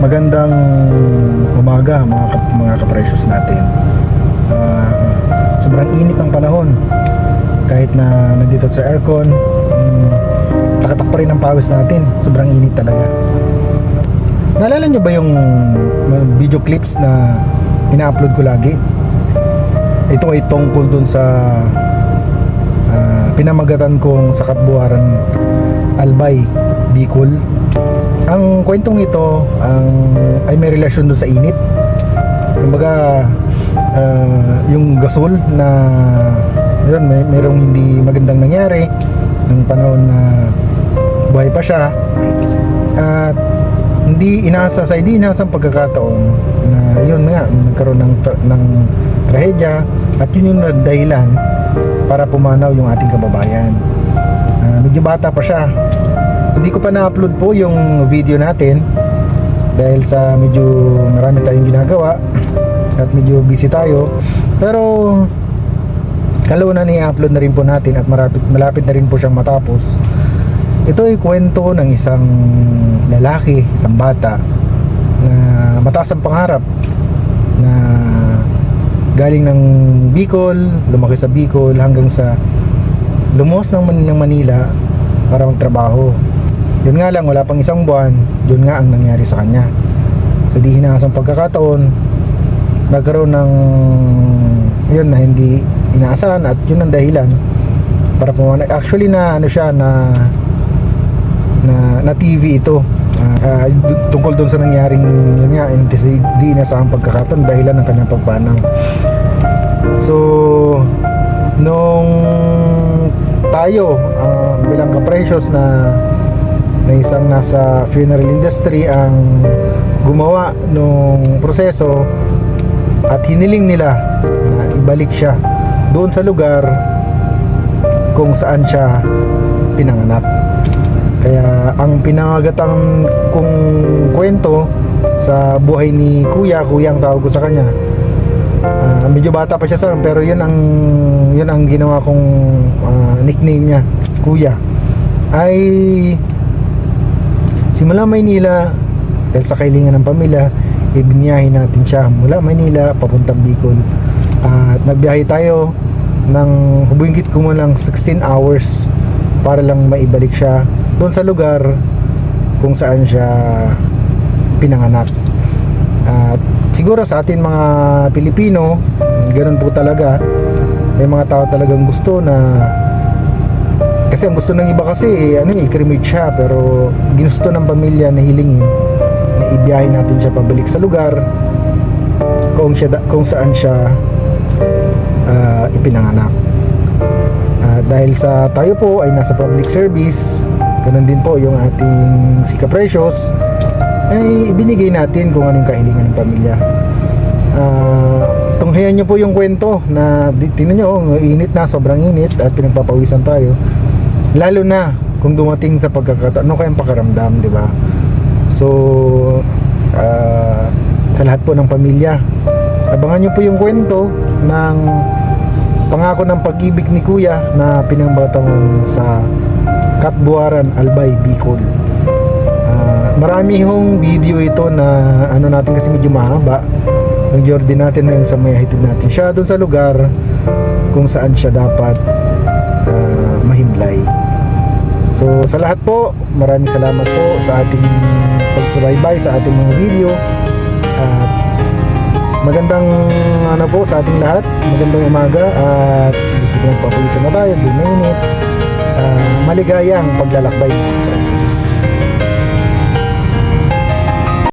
Magandang umaga mga kap- mga kaprecious natin. Ah, sobrang init ng panahon. Kahit na nandito sa aircon, mm, takatak pa rin ang pawis natin. Sobrang init talaga. Naalala nyo ba yung video clips na ina-upload ko lagi? Ito ay tungkol dun sa ah, pinamagatan kong sa Katbuaran Albay, Bicol. Ang kwentong ito ang ay may relasyon dun sa init. Kumbaga ah, yung gasol na yun, may merong hindi magandang nangyari nung panahon na buhay pa siya. At hindi inaasa sa hindi inaasang pagkakataon na yun nga nagkaroon ng ng trahedya at yun yung dahilan para pumanaw yung ating kababayan. Medyo bata pa siya. Hindi ko pa na-upload po yung video natin dahil sa medyo marami tayong ginagawa at medyo busy tayo. Pero kalaunan i-upload na rin po natin at malapit, malapit na rin po siyang matapos. Ito ay kwento ng isang lalaki, isang bata na mataas ang pangarap na galing ng Bicol, lumaki sa Bicol hanggang sa lumos ng Man- ng Manila para magtrabaho. Yun nga lang, wala pang isang buwan, yun nga ang nangyari sa kanya. Sa di hinahasang pagkakataon, nagkaroon ng yun na hindi inaasahan at yun ang dahilan para pumanay. Actually na ano siya na na, na TV ito d- tungkol doon sa nangyaring yun nga yung di, inaasahang pagkakataon dahilan ng kanyang pagpanaw so nung tayo ah, bilang ka-precious na na isang nasa funeral industry ang gumawa nung proseso at hiniling nila na ibalik siya doon sa lugar kung saan siya pinanganak kaya ang pinangagatang kong kwento sa buhay ni Kuya, Kuya ang tawag ko sa kanya. Ah, medyo bata pa siya sa pero 'yun ang 'yun ang ginawa kong ah, nickname niya, Kuya. Ay simula Maynila dahil sa kailangan ng pamilya, ibinyahin natin siya mula Maynila papuntang Bicol. At nagbiyahe tayo ng hubungkit ko mo lang 16 hours para lang maibalik siya doon sa lugar kung saan siya pinanganak. At siguro sa atin mga Pilipino, ganoon po talaga. May mga tao talagang gusto na kasi ang gusto ng iba kasi ano eh, cremate siya pero ginusto ng pamilya na hilingin na ibiyahe natin siya pabalik sa lugar kung siya kung saan siya ah, ipinanganak. Ah, dahil sa tayo po ay nasa public service, ganun din po yung ating Sika Precious, ay ibinigay natin kung anong kahilingan ng pamilya. Ah, tunghayan nyo po yung kwento na tingnan nyo, oh, init na, sobrang init at pinagpapawisan tayo. Lalo na kung dumating sa pagkakataon, ano kayang pakaramdam, di ba? So, ah, sa lahat po ng pamilya, abangan nyo po yung kwento ng pangako ng pag-ibig ni Kuya na pinangbatang sa Katbuaran, Albay, Bicol. Marami hong video ito na ano natin kasi medyo mahaba. Yung Jordi natin na yung sa may hatid natin siya doon sa lugar kung saan siya dapat ah, mahimlay. So sa lahat po, maraming salamat po sa ating pagsubaybay sa ating mga video. At magandang ano po sa ating lahat, magandang umaga at dito pinagpapawisan na tayo, di mainit. Ah, maligayang paglalakbay.